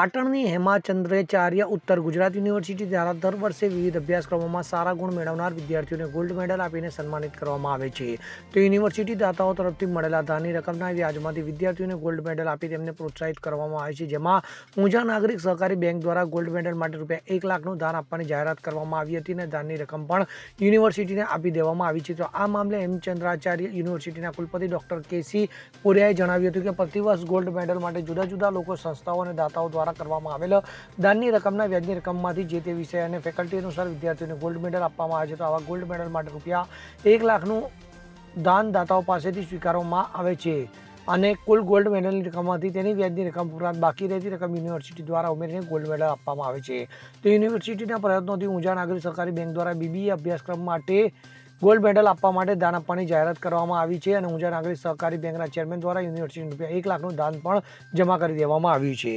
પાટણની હેમાચંદ્રાચાર્ય ઉત્તર ગુજરાત યુનિવર્સિટી દ્વારા દર વર્ષે વિવિધ અભ્યાસક્રમોમાં સારા ગુણ મેળવનાર વિદ્યાર્થીઓને ગોલ્ડ મેડલ આપીને સન્માનિત કરવામાં આવે છે. તો યુનિવર્સિટી દાતાઓ તરફથી મળેલા ધાની રકમના વ્યાજમાંથી વિદ્યાર્થીઓને ગોલ્ડ મેડલ આપી તેમને પ્રોત્સાહિત કરવામાં આવે છે. જેમાં ઊંઝા નાગરિક સહકારી બેંક દ્વારા ગોલ્ડ મેડલ માટે રૂપિયા એક લાખનું દાન આપવાની જાહેરાત કરવામાં આવી હતી અને દાનની રકમ પણ યુનિવર્સિટીને આપી દેવામાં આવી છે. તો આ મામલે હેમચંદ્રાચાર્ય યુનિવર્સિટીના કુલપતિ ડોક્ટર કેસી પુરિયાએ જણાવ્યું હતું કે પ્રતિવર્ષ ગોલ્ડ મેડલ માટે જુદા જુદા લોકો સંસ્થાઓ અને દાતાઓ દ્વારા કરવામાં આવેલ. દાનની રકમના વ્યાજની રકમમાંથી જે તે વિષય અને ફેકલ્ટી અનુસાર વિદ્યાર્થીઓને ગોલ્ડ મેડલ આપવામાં આવે છે, તો આવા ગોલ્ડ મેડલ માટે રૂપિયા એક લાખનું દાનદાતાઓ પાસેથી સ્વીકારવામાં આવે છે. અને કુલ ગોલ્ડ મેડલની રકમમાંથી તેની વ્યાજની રકમ ઉપરાંત બાકી રહેતી રકમ યુનિવર્સિટી દ્વારા ઉમેરીને ગોલ્ડ મેડલ આપવામાં આવે છે. તો યુનિવર્સિટીના પ્રયત્નોથી ઊંઝા નાગરિક સરકારી બેંક દ્વારા બીબીએ અભ્યાસક્રમ માટે ગોલ્ડ મેડલ આપવા માટે દાન આપવાની જાહેરાત કરવામાં આવી છે અને ઊંઝા નાગરિક સહકારી બેંકના ચેરમેન દ્વારા યુનિવર્સિટી રૂપિયા એક લાખનું દાન પણ જમા કરી દેવામાં આવ્યું છે.